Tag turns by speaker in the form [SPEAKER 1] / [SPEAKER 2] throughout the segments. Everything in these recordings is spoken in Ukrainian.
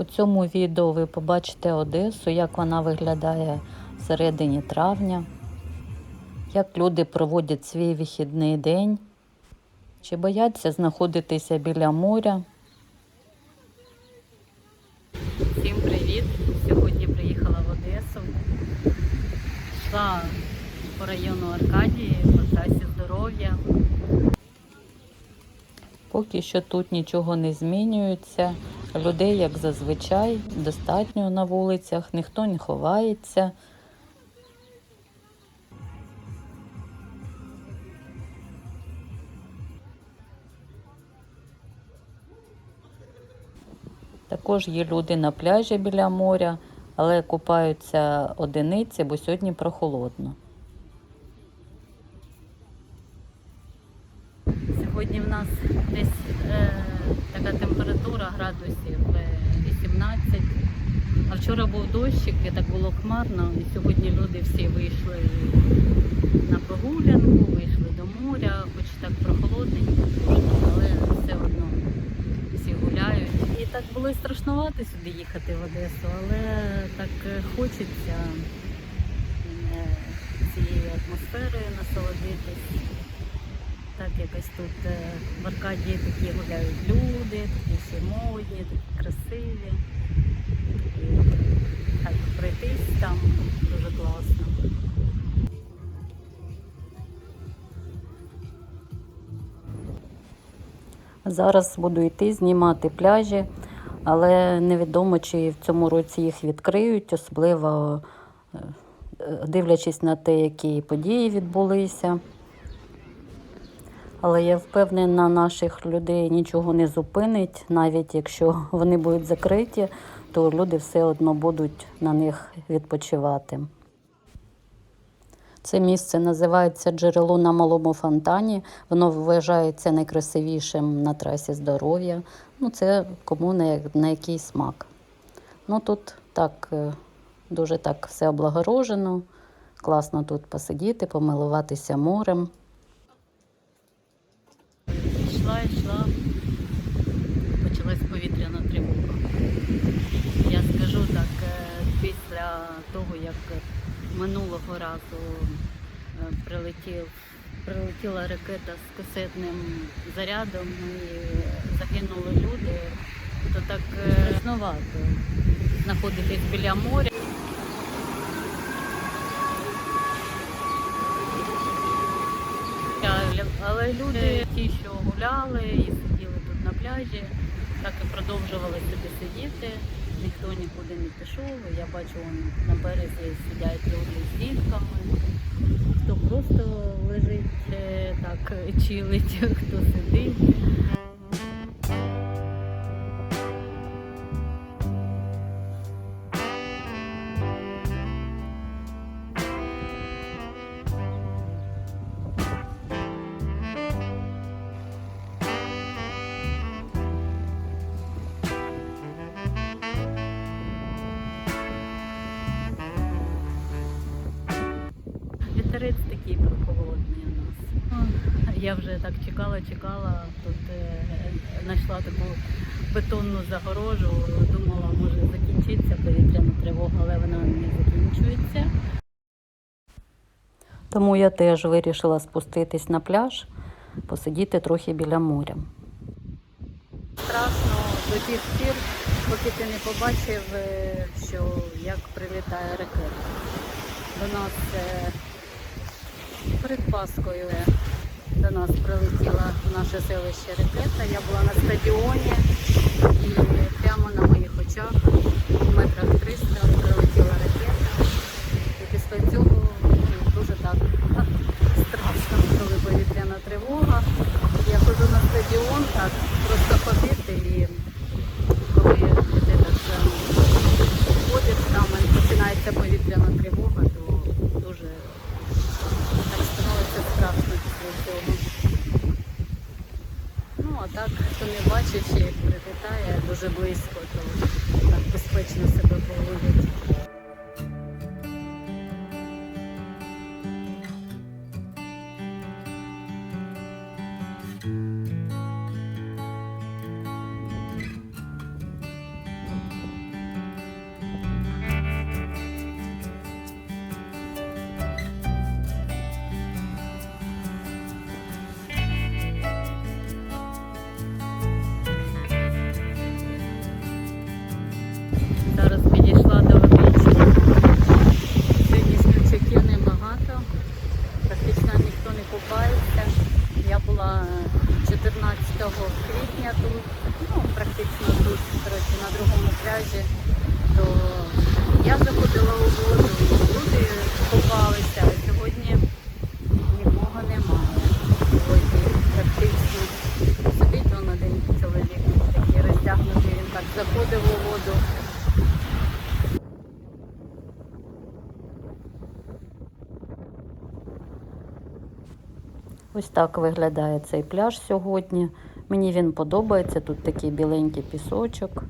[SPEAKER 1] У цьому відео ви побачите Одесу, як вона виглядає в середині травня, як люди проводять свій вихідний день, чи бояться знаходитися біля моря. Всім привіт! Сьогодні приїхала в Одесу. Йшла по району Аркадії, по трасі здоров'я. Поки що тут нічого не змінюється. Людей, як зазвичай, достатньо на вулицях, ніхто не ховається. Також є люди на пляжі біля моря, але купаються одиниці, бо сьогодні прохолодно. Сьогодні в нас десь е, така температура градусів е, 18. А вчора був дощик, і так було хмарно. І сьогодні люди всі вийшли на прогулянку, вийшли до моря, хоч так прохолодненько, але все одно всі гуляють. І так було і страшнувато сюди їхати в Одесу, але так е, хочеться е, цією атмосферою насолодитись. Так якось тут е, в Аркадії такі гуляють люди, такі всі модні, такі красиві. І так пройтись там дуже класно. Зараз буду йти знімати пляжі, але невідомо, чи в цьому році їх відкриють, особливо е, дивлячись на те, які події відбулися. Але я впевнена, наших людей нічого не зупинить, навіть якщо вони будуть закриті, то люди все одно будуть на них відпочивати. Це місце називається джерело на малому фонтані. Воно вважається найкрасивішим на трасі здоров'я. Ну, це кому на, на який смак. Ну тут так е, дуже так все облагорожено. Класно тут посидіти, помилуватися морем. Йшла, йшла, почалась повітряна тривога. Я скажу так, е, після того, як минулого разу е, прилетів, прилетіла ракета з касетним зарядом і загинули люди, то так е, знаходитись біля моря. Але люди, ті, що гуляли і сиділи тут на пляжі, так і продовжували собі сидіти. Ніхто нікуди не пішов. Я бачу, на березі сидять люди з дітками. Хто просто лежить е, так, чилить, хто сидить. Я вже так чекала, чекала. Тут е, знайшла таку бетонну загорожу. Думала, може закінчиться повітряна тривога, але вона не закінчується. Тому я теж вирішила спуститись на пляж, посидіти трохи біля моря. Страшно до тих пір, поки ти не побачив, е, що як прилітає ракета. До нас е, перед Паскою до нас прилетіла в наше селище ракета. Я була на стадіоні і прямо на моїх очах, в метрах 300, прилетіла ракета. І після цього ну, дуже так страшно, коли повітряна тривога. Я ходжу на стадіон, так просто ходити і коли ти так ем, ходиш, там і починається повітряна тривога, то дуже так становиться страшно після цього. Ну, а так, хто не бачить, чи як прилітає дуже близько, то так безпечно себе поводять. Ось так виглядає цей пляж сьогодні. Мені він подобається. Тут такий біленький пісочок.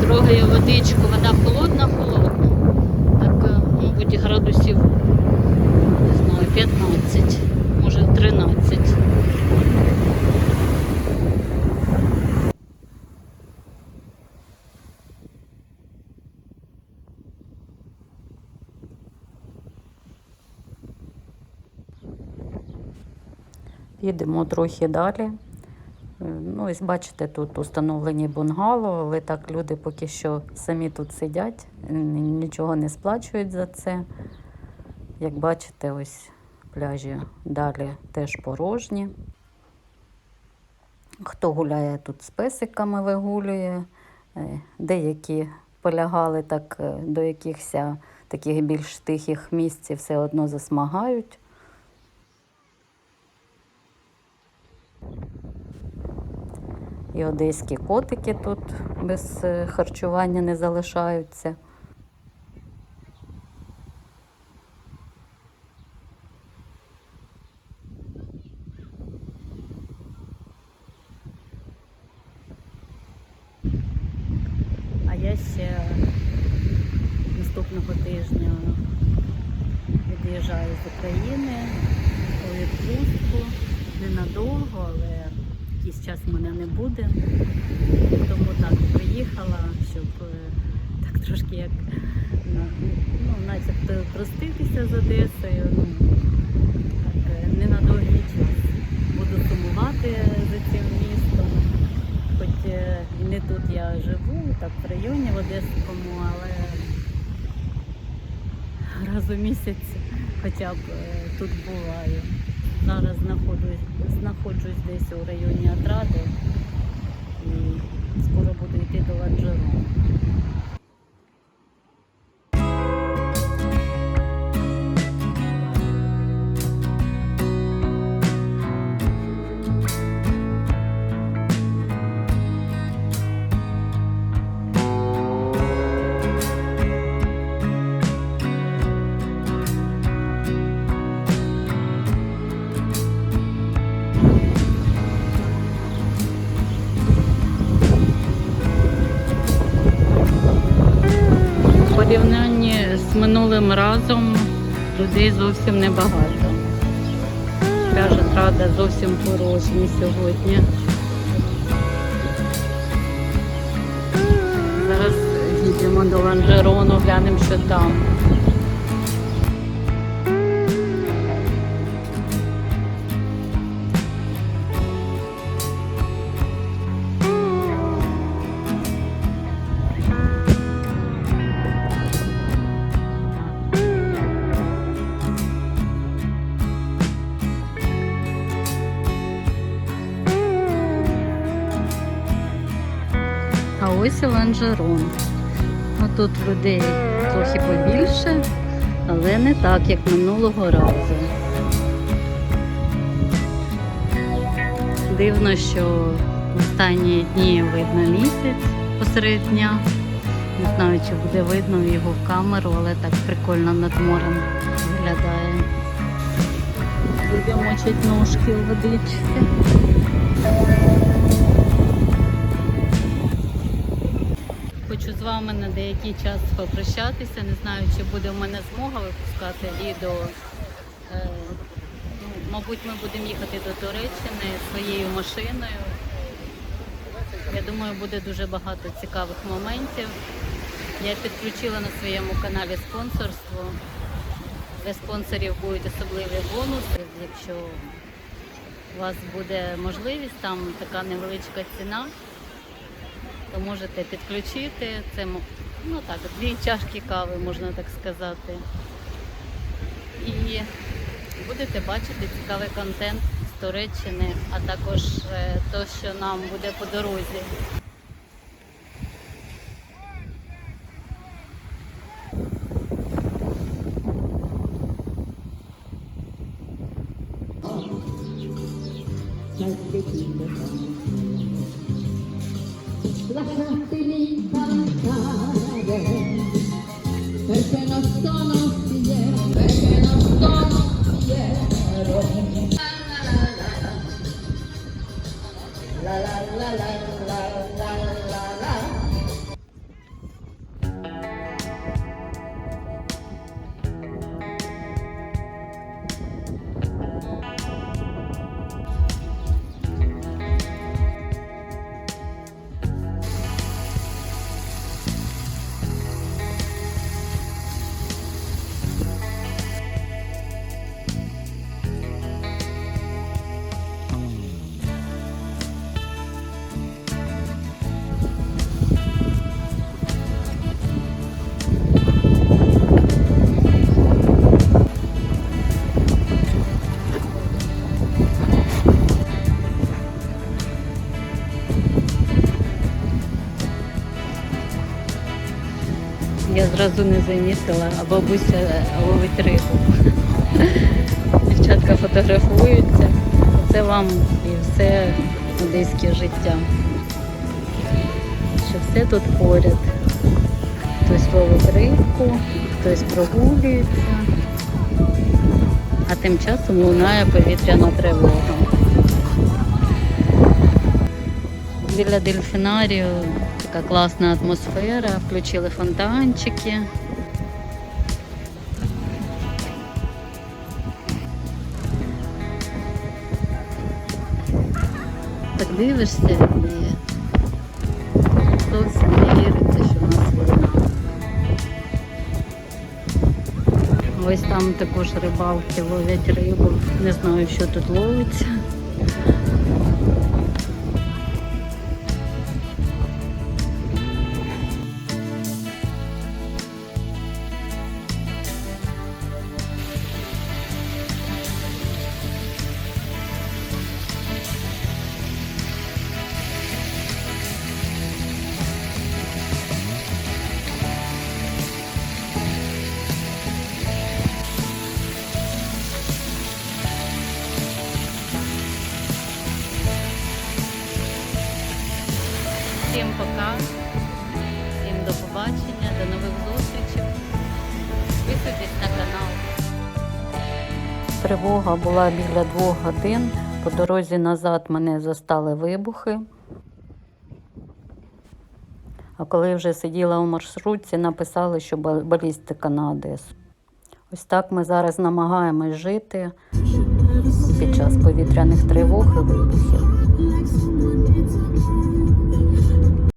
[SPEAKER 1] Трогаю водичку, вода холодна, холодна. Так, е, мабуть, градусів не знаю, 15, може 13. Їдемо трохи далі. Е, Ну, ось бачите, тут установлені бунгало, але так люди поки що самі тут сидять, нічого не сплачують за це. Як бачите, ось пляжі далі теж порожні. Хто гуляє тут з песиками, вигулює. Е, Деякі полягали так е, до якихось таких більш тихих місць і все одно засмагають. І одеські котики тут без е, харчування не залишаються. А я ще наступного тижня від'їжджаю з України у відпустку ненадовго, але якийсь час мене не буде. Тому так приїхала, щоб е, так трошки як ну, начебто проститися з Одесою. Ну, так, е, не на довгий час. Буду сумувати за цим містом. Хоч е, не тут я живу, так в районі в Одеському, але раз у місяць хоча б тут буваю. Зараз знаходжусь, знаходжусь десь у районі Атради і скоро буду йти до Ланжерон. Минулим разом людей зовсім небагато. Пляжа Рада зовсім порожня сьогодні. Зараз їдемо до Ланжерону, глянемо, що там. Ланжерон. Тут людей трохи побільше, але не так, як минулого разу. Дивно, що в останні дні видно місяць посеред дня. Не знаю, чи буде видно його в камеру, але так прикольно над морем виглядає. Люди мочать ножки у водичці. Вами на деякий час попрощатися. Не знаю, чи буде в мене змога випускати відео. Е, ну, мабуть, ми будемо їхати до Туреччини своєю машиною. Я думаю, буде дуже багато цікавих моментів. Я підключила на своєму каналі спонсорство. Для спонсорів будуть особливі бонуси. Якщо у вас буде можливість, там така невеличка ціна то можете підключити. Це ну так, дві чашки кави, можна так сказати. І будете бачити цікавий контент з Туреччини, а також те, що нам буде по дорозі.
[SPEAKER 2] la gente.
[SPEAKER 1] Я зразу не замітила, а бабуся ловить рибу. Дівчатка фотографуються. Це вам і все одеське життя. Що все тут поряд. Хтось ловить рибку, хтось прогулюється, а тим часом лунає повітряна тривога. Біля дельфінарію така класна атмосфера, включили фонтанчики. Так дивишся і зовсім не віриться, що в нас війна. Ось там також рибалки ловлять рибу. Не знаю, що тут ловиться. Тривога була біля двох годин. По дорозі назад мене застали вибухи. А коли вже сиділа у маршрутці, написали, що балістика на Одесу. Ось так ми зараз намагаємось жити під час повітряних тривог і вибухів.